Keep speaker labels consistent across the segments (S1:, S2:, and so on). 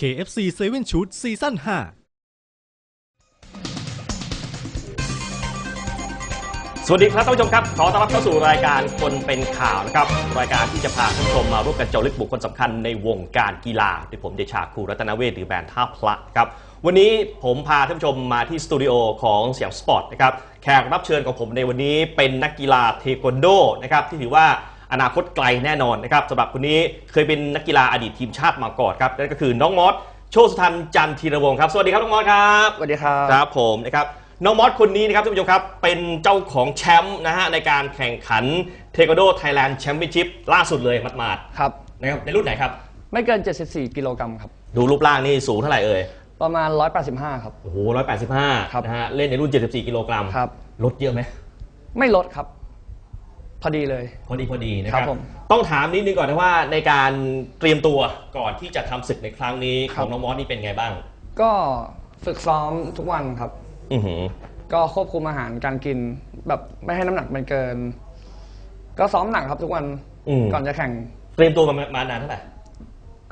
S1: KFC 7 Shoot ซีซั่น5
S2: สวัสดีครับท่านผู้ชมครับ ขอต้อนรับเข้าสู่รายการคนเป็นข่าวนะครับ รายการที่จะพาท่านผู้ชมมาร่วมกันเจาะลึกบุคคลสำคัญในวงการกีฬาด้วยผมเดชาคูรัตนเวทหรือแบรนด์ท่าพระครับวันนี้ผมพาท่านผู้ชมมาที่สตูดิโอของเสียงสปอร์ตนะครับแขกรับเชิญของผมในวันนี้เป็นนักกีฬาเทควันโดนะครับที่ถือว่า อนาคตไกลแน่นอนนะครับสำหรับคนนี้เคยเป็นนักกีฬาอดีตทีมชาติมาก่อนครับนั่นก็คือน้องมอสโชติสุทันจันทีระวงศ์ครับสวัสดีครับน้องมอสครับ
S3: สวัสดีครับ
S2: ครับผมนะครับน้องมอสคนนี้นะครับท่านผู้ชมครับ เป็นเจ้าของแชมป์นะฮะในการแข่งขันเทควันโดไทยแลนด์แชมเปี้ยนชิพล่าสุดเลยหมาด
S3: ครับ
S2: ๆนะครับในรุ่นไหนครับ
S3: ไม่เกิน 74 กิโลกรัมครับ
S2: ดูรูปร่างนี่สูงเท่าไหร่เอ่ย
S3: ประมาณ 185 ครับ
S2: โอ้โหร้อยแปดสิบห้า
S3: ครับ
S2: นะฮะเล่นในรุ่น 74 กิโลกรัม
S3: ครับ
S2: ลดเยอะไหม
S3: ไม่ลดครับ พอดีเลย
S2: พอดีพอดีนะค
S3: ครั
S2: รับบ
S3: ผม
S2: ต้องถามนิดนึงก่อนนะว่าในการเตรียมตัวก่อนที่จะทำศึกในครั้งนี้ข
S3: ครั
S2: อง
S3: บ
S2: น้องมอสนี่เป็นไงบ้าง
S3: ก็ฝึกซ้อมทุกวันครับ
S2: อือหือ
S3: ก็ควบคุมอาหารการกิน แบบไม่ให้น้ำหนักมันเกิน ก็ซ้อมหนักครับทุกวัน
S2: อืม
S3: ก่อนจะแข่ง
S2: เตรียมตัวมามานานเท่าไหร่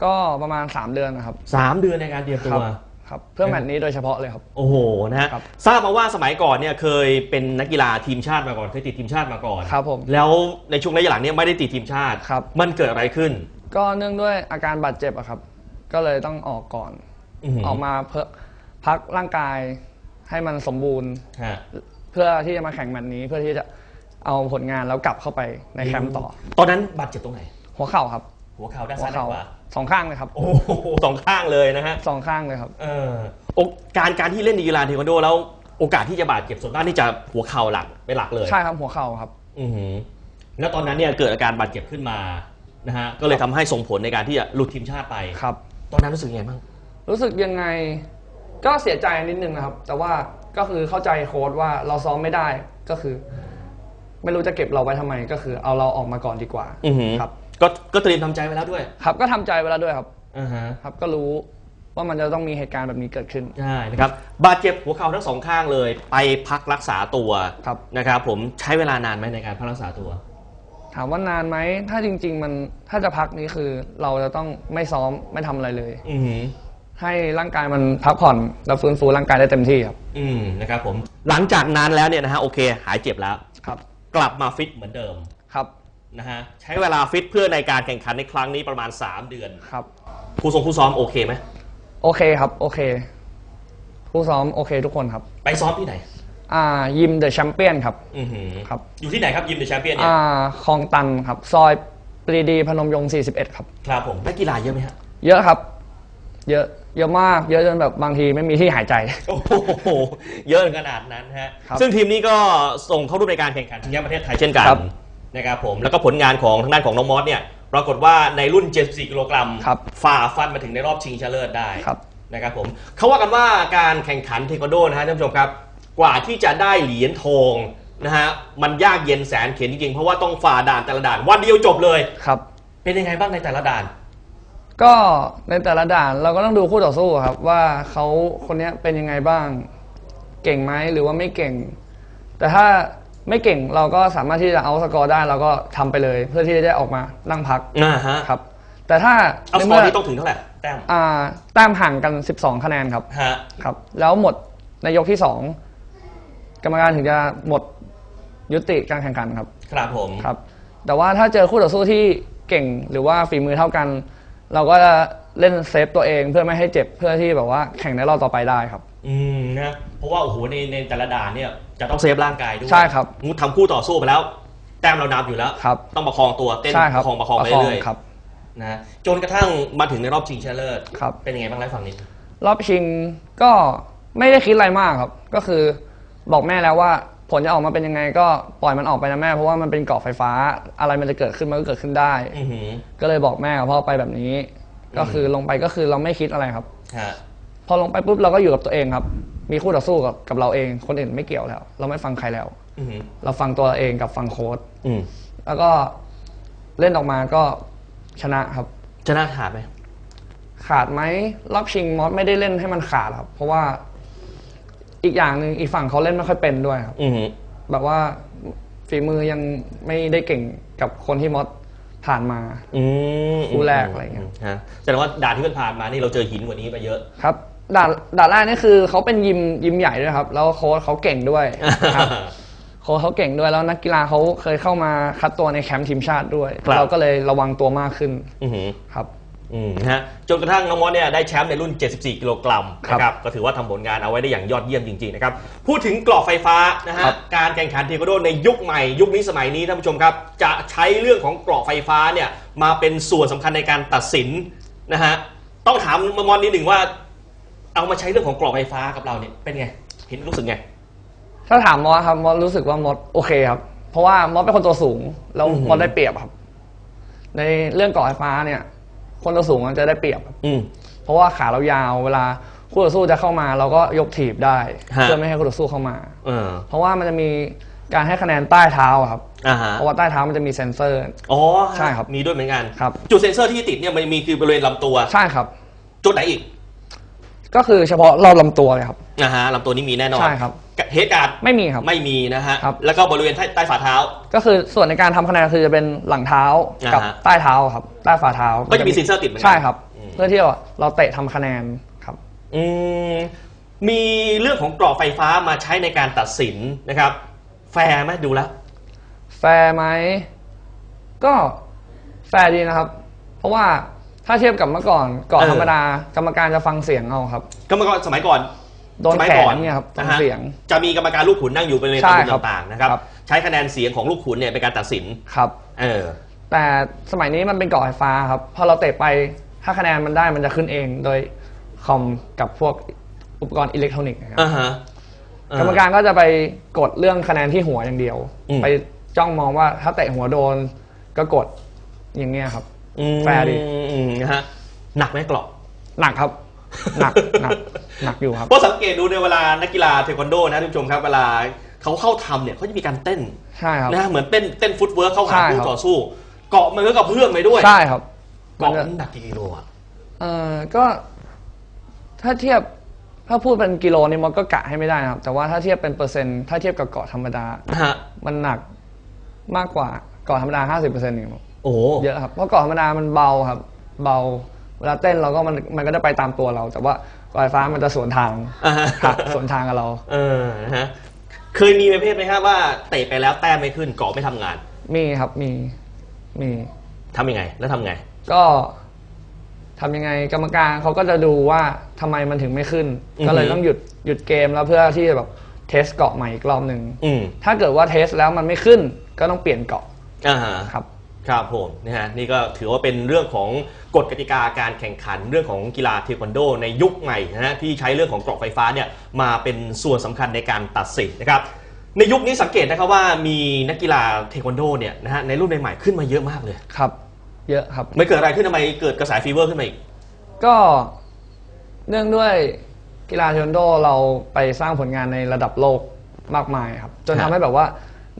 S3: ก็ประมาณ 3 เดือนนะครับ
S2: สามเดือนในการเตรียม
S3: ค
S2: ตั
S3: รั
S2: ว
S3: ครับเพื่อแมตช์นี้โดยเฉพาะเลยครับ
S2: โอ้โหนะฮะ
S3: ครับ
S2: ทราบมาว่าสมัยก่อนเนี่ยเคยเป็นนักกีฬาทีมชาติมาก่อนเคยติดทีมชาติมาก่อน
S3: ครับผม
S2: แล้วในช่วงระยะหลังเนี่ยไม่ได้ติดทีมชาติ
S3: ครับ
S2: มันเกิดอะไรขึ้น
S3: ก็เนื่องด้วยอาการบาดเจ็บอะครับ ก็เลยต้องออกก่อน
S2: อื้อหือ
S3: ออกมาเพื่อพักร่างกายให้มันสมบูรณ์
S2: ฮะ
S3: เพื่อที่จะมาแข่งแมตช์นี้เพื่อที่จะเอาผลงานแล้วกลับเข้าไปในแคมป์ต่อ
S2: ตอนนั้นบาดเจ็บตรงไหน
S3: หัวเข่าครับ
S2: หัวเข่าด้าน
S3: หัว
S2: ซ้ายด้า
S3: เข่าน
S2: ขวา
S3: สองข้างเลยครับ
S2: โอ้โหสองข้างเลยนะฮะ
S3: สองข้างเลยครับ
S2: เออโอการการที่เล่นกีฬาเทควันโดแล้วโอกาสที่จะบาดเจ็บส่วนมากนี่จะหัวเข่าหลักเป็นหลักเลย
S3: ใช่ครับหัวเข่าครับ
S2: อือหือแล้วตอนนั้นเนี่ยเกิดอาการบาดเจ็บขึ้นมานะฮะก็เลยทำให้ส่งผลในการที่จะหลุดทีมชาติไป
S3: ครับ
S2: ตอนนั้นรู้สึกยังไงบ้าง
S3: รู้สึกยังไง ก็เสียใจนิดนึงนะครับ แต่ว่าก็คือเข้าใจโค้ดว่าเราซ้อมไม่ได้ก็คือ ไม่รู้จะเก็บเราไว้ทำไมก็คือ เอาเราออกมาก่อนดีกว่า
S2: อือหือ
S3: ครับ
S2: ก็ก็เตรียมทำใจไว้แล้วด้วย
S3: ครับก็ทำใจไว้แล้วด้วยครับ
S2: อ่าฮะ
S3: ครับ ก็รู้ว่ามันจะต้องมีเหตุการณ์แบบนี้เกิดขึ้น
S2: ใช่นะครับบาดเจ็บหัวเข่าทั้งสองข้างเลย ไปพักรักษาตัว
S3: ครับ
S2: นะครับผมใช้เวลานานไหมในการพักรักษาตัว
S3: ถามว่านานไหมถ้าจริง ๆ มันถ้าจะพักนี้คือเราจะต้องไม่ซ้อมไม่ทำอะไรเลย
S2: อือหือ
S3: ให้ร่างกายมันพักผ่อนแล้วฟื้นฟูร่างกายได้เต็มที่ครับ
S2: อืมนะครับผมหลังจากนั้นแล้วเนี่ยนะฮะโอเค หายเจ็บแล้ว
S3: ครับ
S2: กลับมาฟิตเหมือนเดิม
S3: ครับ
S2: นะฮะใช้เวลาฟิตเพื่อในการแข่งขันในครั้งนี้ประมาณ 3 เดือน
S3: ครับ
S2: ครูทรงครูซ้อมโอเคไหม
S3: โอเคครับ โอเคผู้ซ้อมโอเคทุกคนครับ
S2: ไปซ้อมที่ไหน
S3: อ่า ยิมเดอะแชมเปี้ยนครับ
S2: อือหือ
S3: ครับ
S2: อยู่ที่ไหนครับยิมเดอะแชมเปี้ยนเนี่ย
S3: อ่าคลองตันครับ ซอยปรีดีพนมยงค์41 ครับ
S2: ครับผมนักกีฬาเยอะไหมฮะ
S3: เยอะครับ เยอะ เยอะมาก เยอะจนแบบบางทีไม่มีที่หายใจ
S2: โอ้โหเยอะขนาดนั้นฮะ
S3: ครับ
S2: ซึ่งทีมนี้ก็ส่งเข้าร่วมในการแข่งขันชิงแชมป์ประเทศไทยเช่นกัน
S3: ครับ
S2: นะครับผมแล้วก็ผลงานของทางด้านของน้องมอสเนี่ยปรากฏว่าในรุ่น 74 กิโลกรัม
S3: ครับ
S2: ฝ่าฟันมาถึงในรอบชิงชนะเลิศได้
S3: ครับ
S2: นะครับผมเขาว่ากันว่าการแข่งขันเทควันโดนะฮะท่านผู้ชมครับ กว่าที่จะได้เหรียญทองนะฮะมันยากเย็นแสนเข็ญจริงๆเพราะว่าต้องฝ่าด่านแต่ละด่านวันเดียวจบเลย
S3: ครับ
S2: เป็นยังไงบ้างในแต่ละด่าน
S3: ก็ในแต่ละด่านเราก็ต้องดูคู่ต่อสู้ครับ ว่าเขาคนเนี้ยเป็นยังไงบ้าง เก่งไหมหรือว่าไม่เก่ง แต่ถ้า ไม่เก่งเราก็สามารถที่จะเอาสกอร์ได้เราก็ทำไปเลย เพื่อที่จะได้ออกมานั่งพัก
S2: อ่าฮะ
S3: ครับ แต่ถ้า
S2: เอาส
S3: ใน
S2: กอ
S3: เมื่
S2: ร์นี้ต้องถึงเท่าไหร่แต้ม
S3: อ่าแต้มห่างกัน 12 คะแนนครับ
S2: ฮะ
S3: ครับ แล้วหมดในยกที่2กรรมการถึงจะหมดยุติการแข่งขันครับ
S2: ครับผม
S3: ครับ แต่ว่าถ้าเจอคู่ต่อสู้ที่เก่งหรือว่าฝีมือเท่ากัน เราก็จะเล่นเซฟตัวเองเพื่อไม่ให้เจ็บเพื่อที่แบบว่าแข่งในรอบต่อไปได้ครับ
S2: อืมนะเพราะว่าโอ้โหในในแต่ละด่านเนี่ยจะต้องเซฟร่างกายด้วย
S3: ใช่ครับ
S2: งูทำคู่ต่อสู้ไปแล้ว แต้มเรานำอยู่แล้ว
S3: ครับ
S2: ต้องประคองตัวเต้น
S3: ใช่ค
S2: ป
S3: รับ
S2: ระคองประคองไปเรื่อย
S3: ครับ
S2: ๆนะจนกระทั่งมาถึงในรอบชิงชนะเลิศ
S3: ครับ
S2: เป็นยังไงบ้างไล่าให้ฟังนิด
S3: รอบชิงก็ไม่ได้คิดอะไรมากครับ ก็คือบอกแม่แล้วว่าผลจะออกมาเป็นยังไงก็ปล่อยมันออกไปนะแม่เพราะว่ามันเป็นเกาะไฟฟ้าอะไรมันจะเกิดขึ้นมันก็เกิดขึ้นได้
S2: อือหือ
S3: ก็เลยบอกแม่กับพ่อไปแบบนี้ ก็คือลงไปก็คือเราไม่คิดอะไรครับ
S2: ฮะ
S3: พอลงไปปุ๊บเราก็อยู่กับตัวเองครับ มีคู่ต่อสู้กับกับเราเอง คนอื่นไม่เกี่ยวแล้ว เราไม่ฟังใครแล้ว
S2: อือหือ
S3: เราฟังตัวเองกับฟังโค้ด
S2: อืม
S3: แล้วก็เล่นออกมาก็ชนะครับ
S2: ชนะขาดไหม
S3: ขาดไหมรอบชิงมอสไม่ได้เล่นให้มันขาดครับ เพราะว่าอีกอย่างหนึ่งอีกฝั่งเขาเล่นไม่ค่อยเป็นด้วยครับ
S2: อือหือ
S3: แบบว่าฝีมือยังไม่ได้เก่งกับคนที่มอสผ่านมา
S2: อืม
S3: คู่แรกอะไรเงี้ย
S2: ฮะแสดงว่าด่านที่ผ่านๆมานี่เราเจอหินกว่านี้มาเยอะ
S3: ครับ ด่านด่านแรกนี่คือเขาเป็นยิมยิมใหญ่ด้วยครับ แล้วโค้ชเขาเก่งด้วยครับ โค้ชเขาเก่งด้วยแล้วนักกีฬาเขาเคยเข้ามาคัดตัวในแคมป์ทีมชาติด้วย
S2: ครับ
S3: เราก็เลยระวังตัวมากขึ้น
S2: อือหือ
S3: ครับ
S2: อืมนะฮะจนกระทั่งน้องมอสเนี่ยได้แชมป์ในรุ่น 74 กิโลกรัม
S3: ครับ
S2: นะครับก็ถือว่าทำผลงานเอาไว้ได้อย่างยอดเยี่ยมจริงๆนะครับพูดถึงกรอบไฟฟ้านะฮะ
S3: ครับ
S2: การแข่งขันเทควันโดในยุคใหม่ยุคนี้สมัยนี้ท่านผู้ชมครับ จะใช้เรื่องของกรอบไฟฟ้าเนี่ยมาเป็นส่วนสำคัญในการตัดสินนะฮะต้องถามมามอนนิดหนึ่งว่า เอามาใช้เรื่องของกรอบไฟฟ้ากับเราเนี่ยเป็นไงเห็นรู้สึกไง
S3: ถ้าถามมอสครับมอสรู้สึกว่ามอสโอเคครับ เพราะว่ามอสเป็นคนตัวสูง แล้ว
S2: อือหือ
S3: มอสได้เปรียบครับ ในเรื่องเกาะไฟฟ้าเนี่ย คนตัวสูงมันจะได้เปรียบครับ
S2: อืม
S3: เพราะว่าขาเรายาวเวลาคู่ต่อสู้จะเข้ามาเราก็ยกถีบได้
S2: ฮะ
S3: เพื่อไม่ให้คู่ต่อสู้เข้ามา
S2: เออ
S3: เพราะว่ามันจะมีการให้คะแนนใต้เท้าอะครับ
S2: อ่าฮะ
S3: เพราะว่าใต้เท้ามันจะมีเซ็นเซอร์
S2: อ๋อ
S3: ใช่ครับ
S2: มีด้วยเหมือนกัน
S3: ครับ
S2: จุดเซ็นเซอร์ที่ติดเนี่ยมันมีคือบริเวณลำตัว
S3: ใช่ครับ
S2: จุดไหนอีก
S3: ก็คือเฉพาะรอบลำตัวเลยครับ
S2: นะฮะลำตัวนี้มีแน่นอน
S3: ใช่ครับ
S2: เฮดการ์ด
S3: ไม่มีครับ
S2: ไม่มีนะฮะ
S3: ครับ
S2: แล้วก็บริเวณใต้ใต้ฝ่าเท้า
S3: ก็คือส่วนในการทำคะแนนคือจะเป็นหลังเท้ากับ
S2: อ่าฮะ
S3: ใต้เท้าครับใต้ฝ่าเท้า
S2: ก็จะมีเซ็นเซอร์ติดเหมือนกัน
S3: ใช่ครับ
S2: อืม
S3: เพื่อที่ว่าเราเตะทำคะแนนครับ
S2: อืมมีเรื่องของกรอบไฟฟ้ามาใช้ในการตัดสินนะครับ แฟร์ไหมดูแล้ว
S3: แฟร์ไหมก็แฟร์ดีนะครับ เพราะว่า ถ้าเทียบกับเมื่อก่อนก่อน
S2: เออ
S3: ธรรมดากรรมการจะฟังเสียงเอาครับ
S2: ก็เมื่อก่อนสมัยก่อน
S3: โดน
S2: สมัย
S3: แข
S2: ก่อน
S3: เนี่ยครับฟั
S2: นะ
S3: ง
S2: ฮะ
S3: เสียง
S2: จะมีกรรมการลูกขุนนั่งอยู่บริเวณ
S3: ใช่
S2: ตำแหน่
S3: ครับ
S2: งต่างๆนะครับ
S3: ครับ
S2: ใช้คะแนนเสียงของลูกขุนเนี่ยเป็นการตัดสิน
S3: ครับ
S2: เออ
S3: แต่สมัยนี้มันเป็นเกาะไฟฟ้าครับ พอเราเตะไปถ้าคะแนนมันได้มันจะขึ้นเองโดยคอมกับพวกอุปกรณ์อิเล็กทรอนิกส์นะครับ
S2: อ่าฮะ
S3: กรรมการก็จะไปกดเรื่องคะแนนที่หัวอย่างเดียว
S2: อืม
S3: ไปจ้องมองว่าถ้าเตะหัวโดนก็กดอย่างเงี้ยครับ
S2: อืม
S3: แฟร์ดี
S2: อืมนะฮะหนักไหมกรอบ
S3: หนักครับ หนักหนักหนักอยู่ครับ
S2: เพราะสังเกตดูในเวลานักกีฬาเทควันโดนะท่านผู้ชมครับเวลาเขาเข้าทำเนี่ยเขาจะมีการเต้น
S3: ใช่ครับ
S2: นะเหมือนเต้นเต้นฟุตเวิร์กเข้าหา
S3: ใช่
S2: คู่
S3: ครับ
S2: ต่อสู้ เกาะมันก็กระเพื่อมไปด้วย
S3: ใช่ครับ
S2: เกาะ
S3: มันจะ
S2: มันหนักกี่กิโลอะ
S3: เออก็ ถ้าเทียบถ้าพูดเป็นกิโลนี่มันก็กะให้ไม่ได้นะครับ แต่ว่าถ้าเทียบเป็นเปอร์เซ็นต์ถ้าเทียบกับเกาะธรรมดา
S2: นะฮะ
S3: มันหนักมากกว่าเกาะธรรมดา50%เองครับ
S2: โอ้โห
S3: เยอะครับเพราะเกาะธรรมดามันเบาครับ เบาเวลาเต้นเราก็มันมันก็จะไปตามตัวเรา แต่ว่าเกาะไฟฟ้ามันจะสวนทาง
S2: อ่าฮะ
S3: หักสวนทางกับเรา
S2: เออนะฮะเคยมีประเภทไหมครับว่าเตะไปแล้วแต้มไม่ขึ้นเกาะไม่ทำงาน
S3: มีครับมีมี
S2: ทำยังไง แล้วทำไง
S3: ก็ทำยังไงกรรมการเขาก็จะดูว่าทำไมมันถึงไม่ขึ้น
S2: อือฮึ
S3: ก็เลยต้องหยุดหยุดเกมแล้วเพื่อที่จะแบบเทสเกาะใหม่อีกรอบหนึ่ง
S2: อืม
S3: ถ้าเกิดว่าเทสแล้วมันไม่ขึ้น ก็ต้องเปลี่ยนเกาะ
S2: อ่าฮะ
S3: ครับ
S2: ครับผมนะฮะนี่ก็ถือว่าเป็นเรื่องของกฎกติกาการแข่งขันเรื่องของกีฬาเทควันโด ในยุคใหม่นะฮะที่ใช้เรื่องของกรอบไฟฟ้าเนี่ยมาเป็นส่วนสำคัญในการตัดสินนะครับในยุคนี้สังเกตนะครับว่ามีนักกีฬาเทควันโดเนี่ยนะฮะในรุ่นใหม่ๆขึ้นมาเยอะมากเลย
S3: ครับ เยอะครับ
S2: ไม่เกิดอะไรขึ้นทำไมเกิดกระแสฟีเวอร์ขึ้นมาอีก
S3: ก็เนื่องด้วยกีฬาเทควันโดเราไปสร้างผลงานในระดับโลกมากมายครับ จน
S2: ครั
S3: ทำ
S2: บ
S3: ให้แบบว่า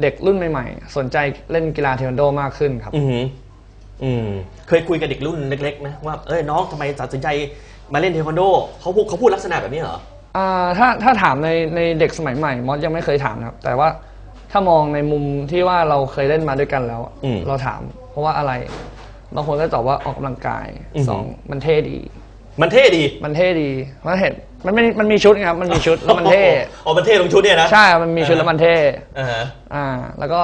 S3: เด็กรุ่นใหม่ ๆ สนใจเล่นกีฬาเทควันโดมากขึ้นครับ
S2: อือหืออืมเคยคุยกับเด็กรุ่นเล็กๆไหมว่าเอ้ยน้องทำไมตัดสินใจมาเล่นเทควันโดเขาพูดเขาพูดลักษณะแบบนี้เหรอ
S3: อ่าถ้าถ้าถามในในเด็กสมัยใหม่มอสยังไม่เคยถามนะครับ แต่ว่าถ้ามองในมุมที่ว่าเราเคยเล่นมาด้วยกันแล้ว
S2: อืม
S3: เราถาม เพราะว่าอะไร บางคนก็ตอบว่าออกกำลังกาย
S2: อือหือ
S3: สองมันเท่ดี
S2: มันเท่ดี
S3: มันเท่ดีมันเห็นมันไม่มันมีชุดไงครับมันมีชุดแล้วมันเท่
S2: อ๋อมันเท่ตรงชุดเนี่ยนะ
S3: ใช่มันมีชุดแล้วมันเท่
S2: อ่าฮะ
S3: อ่า แล้วก็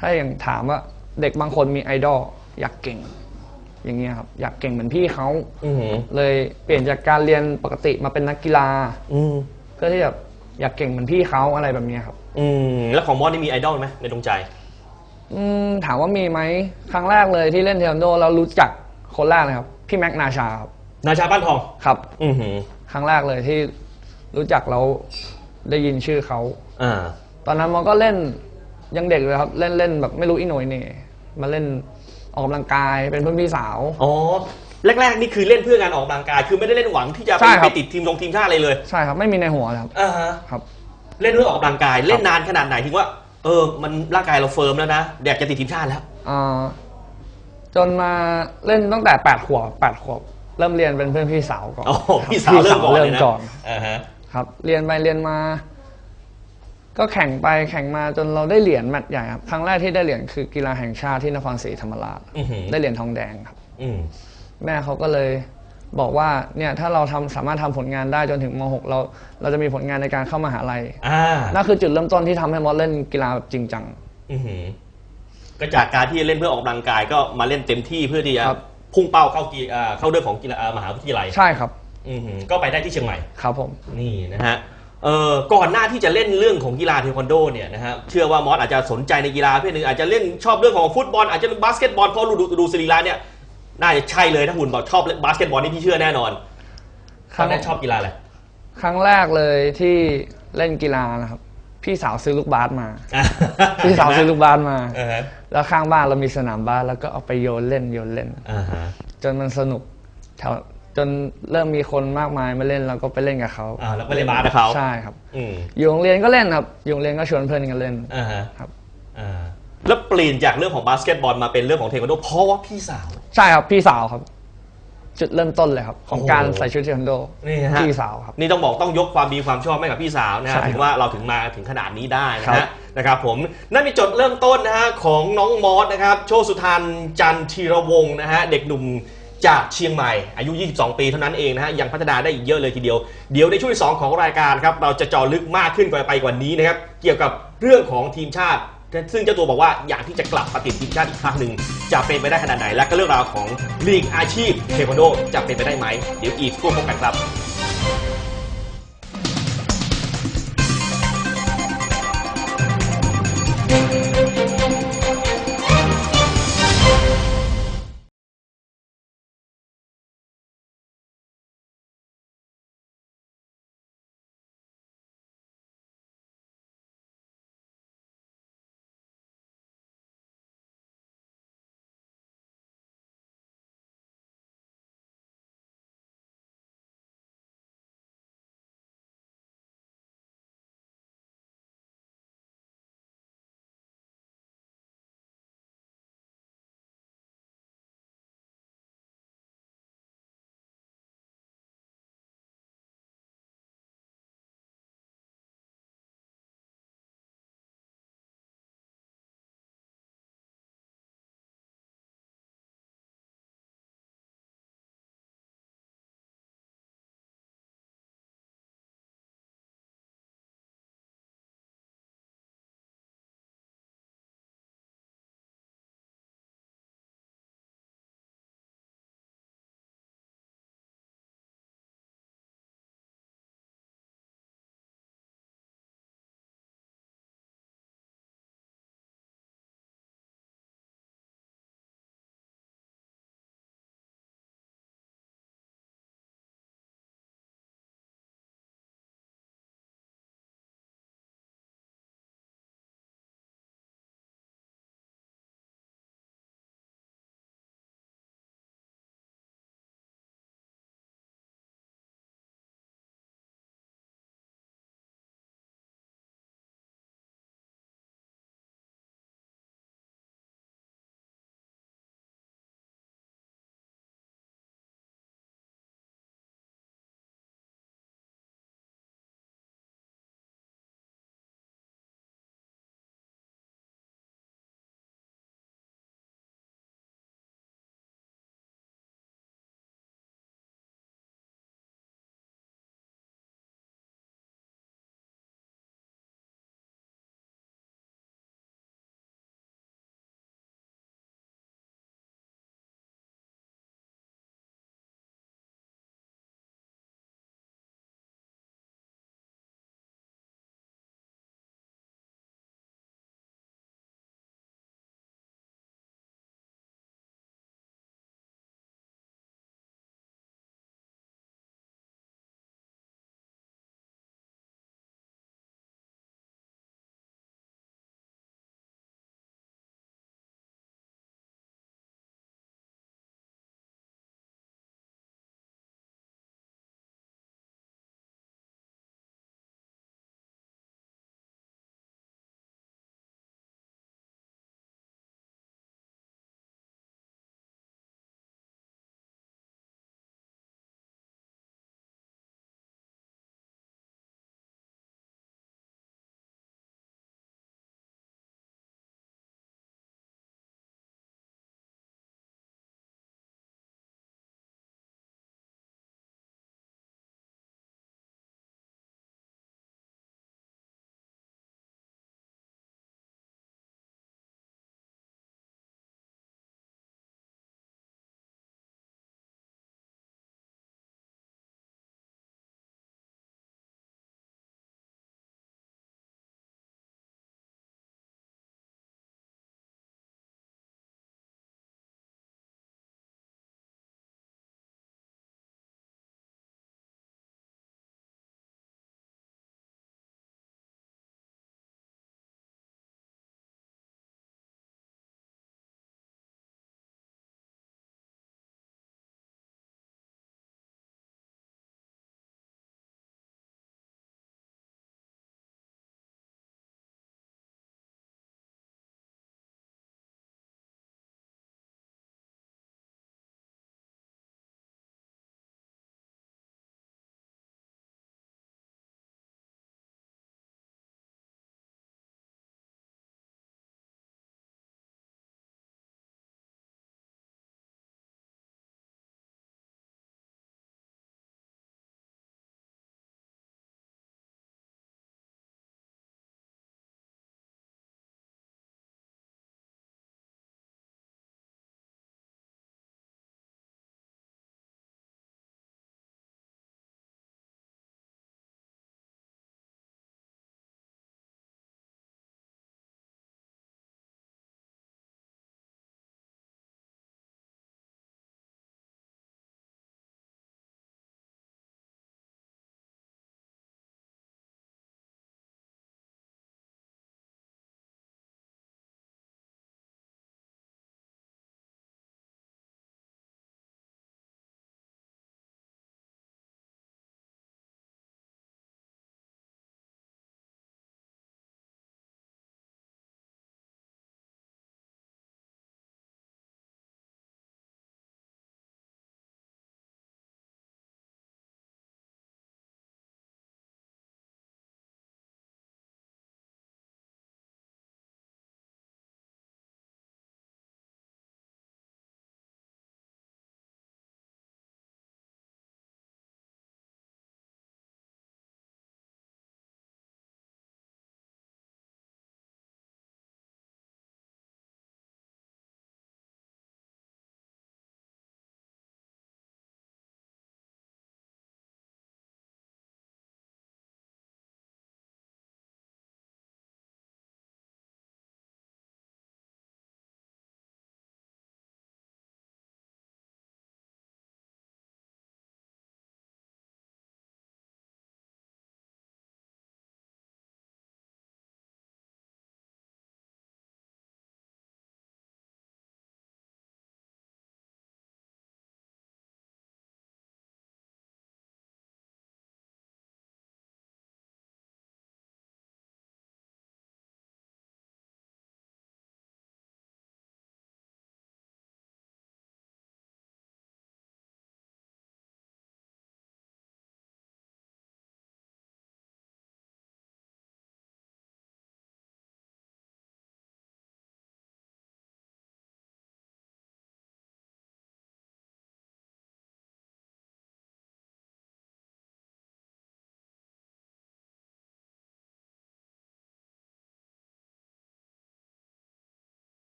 S3: ถ้าอย่างถามว่าเด็กบางคนมีไอดอลอยากเก่ง อย่างเงี้ยครับ อยากเก่งเหมือนพี่เขา
S2: อือหือ
S3: เลยเปลี่ยนจากการเรียนปกติมาเป็นนักกีฬา
S2: อืม
S3: เพื่อที่จะอยากเก่งเหมือนพี่เขาอะไรแบบเนี้ยครับ
S2: อืมแล้วของมอสนี่มีไอดอลไหมในดวงใจ
S3: อืมถามว่ามีไหมครั้งแรกเลยที่เล่นเทควันโดแล้วรู้จักคนแรกเลยครับ พี่แม็กนาชาครับ
S2: นาชาบ้านทอง
S3: ครับ
S2: อือหือ
S3: ครั้งแรกเลยที่รู้จักแล้วได้ยินชื่อเขา
S2: อ่า
S3: ตอนนั้นมันก็เล่นยังเด็กเลยครับ เล่นเล่นแบบไม่รู้อีโหนยเน่มาเล่นออกกำลังกายเป็นเพื่อนพี่สาว
S2: อ๋อ แรกๆ นี่คือเล่นเพื่อการออกกำลังกาย คือไม่ได้เล่นหวังที่จะ
S3: ใช่
S2: ไป
S3: ครับ
S2: ไปติดทีมลงทีมชาติอะไรเลย
S3: ใช่ครับ ไม่มีในหัวเลยครับ
S2: อ่าฮะ
S3: ครับ
S2: เล่นเพื่อออกกำลังกาย เล่นนานขนาดไหนถึงว่า เออ มันร่างกายเราเฟิร์มแล้วนะอยากจะติดทีมชาติแล้ว
S3: อ่าจนมาเล่นตั้งแต่แปดขวบแปดขวบ เริ่มเรียนเป็นเพื่อนพี่สาวก่อน
S2: อ๋อ
S3: ครับ
S2: พี่สาวเริ่มก่อน
S3: เริ่
S2: เล
S3: ม
S2: ยนะ
S3: ก่อน
S2: อ่าฮะ
S3: ครับ เรียนไปเรียนมา ก็แข่งไปแข่งมาจนเราได้เหรียญแมตช์ใหญ่ครับครั้งแรกที่ได้เหรียญคือกีฬาแห่งชาติที่นครศรีธรรมราช
S2: อื้อหือ
S3: ได้เหรียญทองแดงครับ
S2: อืม
S3: แม่เขาก็เลยบอกว่าเนี่ยถ้าเราทำสามารถทำผลงานได้จนถึงม .6 เรา เราจะมีผลงานในการเข้ามหาลัย
S2: อ่า
S3: นั่นคือจุดเริ่มต้นที่ทำให้มอสเล่นกีฬาแบบจริงจัง
S2: อือหือก็จากการที่เล่นเพื่อออกกำลังกายก็มาเล่นเต็มที่เพื่อที่จะ
S3: ครับ
S2: พุ่งเป้าเข้ากีอ่าเข้าเรื่องของกีฬาอ่ามหาวิทยาลัย
S3: ใช่ครับ
S2: อือหือก็ไปได้ที่เชียงใหม่
S3: ครับผม
S2: นี่นะฮะเอ่อก่อนหน้าที่จะเล่นเรื่องของกีฬาเทควันโดเนี่ยนะฮะเชื่อว่ามอสอาจจะสนใจในกีฬาประเพศหนึ่งอาจจะเล่นชอบเรื่องของฟุตบอลอาจจะบาสเกตบอลเพราะดูดูดูสรีระเนี่ยน่าจะใช่เลยถ้าหุ่นบอกชอบเล่นบาสเกตบอลนี่พี่เชื่อแน่นอน
S3: ค
S2: ตอ
S3: รั้
S2: น
S3: ง
S2: นั้นชอบกีฬาอะไร
S3: ครั้งแรกเลยที่เล่นกีฬานะครับ พี่สาวซื้อลูกบาสมา พี่สาวซื้อลูกบาสมา
S2: อ่าฮะ
S3: แล้วข้างบ้านเรามีสนามบาสแล้วก็เอาไปโยนเล่นโยนเล่น
S2: อ่าฮะ
S3: จนมันสนุกแถวจนเริ่มมีคนมากมายมาเล่นเราก็ไปเล่นกับเขา
S2: อ่าแล้วก็เล่นบาสกับเขา
S3: ใช่ครับ
S2: อืม
S3: อยู่โรงเรียนก็เล่นครับ อยู่โรงเรียนก็ชวนเพื่อนกันเล่น
S2: อ่าฮะ
S3: ครับ
S2: อ่าแล้วเปลี่ยนจากเรื่องของบาสเกตบอลมาเป็นเรื่องของเทควันโดเพราะว่าพี่สาว
S3: ใช่ครับพี่สาวครับ จุดเริ่มต้นเลยครับ ของ
S2: โอ้โห
S3: การใส่ชุดเทควันโด
S2: นี่ฮะ
S3: พี่สาวครับ
S2: นี่ต้องบอกต้องยกความดีความชอบให้กับพี่สาวนะ
S3: ใช่
S2: ฮะ
S3: ครับ
S2: ถึงว่าเราถึงมาถึงขนาดนี้ได้นะ
S3: ครั
S2: ฮะ
S3: บ
S2: นะครับผมนั่นเป็นจุดเริ่มต้นนะฮะของน้องมอสนะครับ โชติสุทันจันทีระวงศ์นะฮะเด็กหนุ่มจากเชียงใหม่ อายุ 22 ปีเท่านั้นเองนะฮะยังพัฒนาได้อีกเยอะเลยทีเดียว เดี๋ยวในช่วงที่สองของรายการครับเราจะเจาะลึกมากขึ้นกว่าไปกว่านี้นะครับเกี่ยวกับเรื่องของทีมชาติ ซึ่งเจ้าตัวบอกว่าอยากที่จะกลับมาติดทีมชาติอีกครั้งหนึ่งจะเป็นไปได้ขนาดไหน และก็เรื่องราวของลีกอาชีพเทควันโดจะเป็นไปได้ไหม เดี๋ยวอีกพวกพบกันครับ thank you